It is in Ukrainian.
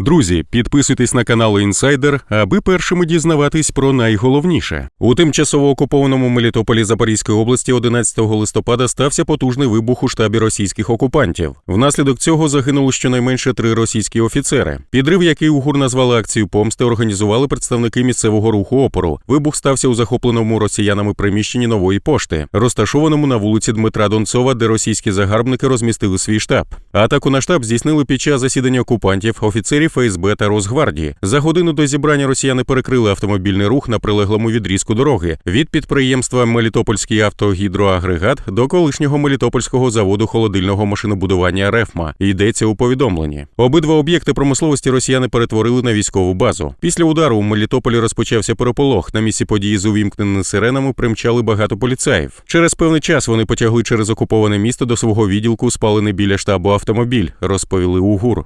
Друзі, підписуйтесь на канал Інсайдер, аби першими дізнаватись про найголовніше. У тимчасово окупованому Мелітополі Запорізької області 11 листопада стався потужний вибух у штабі російських окупантів. Внаслідок цього загинуло щонайменше три російські офіцери. Підрив, який УГУР назвали акцію помсти, організували представники місцевого руху опору. Вибух стався у захопленому росіянами приміщенні нової пошти, розташованому на вулиці Дмитра Донцова, де російські загарбники розмістили свій штаб. Атаку на штаб здійснили під час засідання окупантів, офіцерів ФСБ та Росгвардії. За годину до зібрання росіяни перекрили автомобільний рух на прилеглому відрізку дороги від підприємства Мелітопольський автогідроагрегат до колишнього Мелітопольського заводу холодильного машинобудування Рефма. Йдеться у повідомленні. Обидва об'єкти промисловості росіяни перетворили на військову базу. Після удару у Мелітополі розпочався переполох. На місці події з увімкненими сиренами примчали багато поліцаїв. Через певний час вони потягли через окуповане місто до свого відділку спалений біля штабу автомобіль, розповіли УГУР.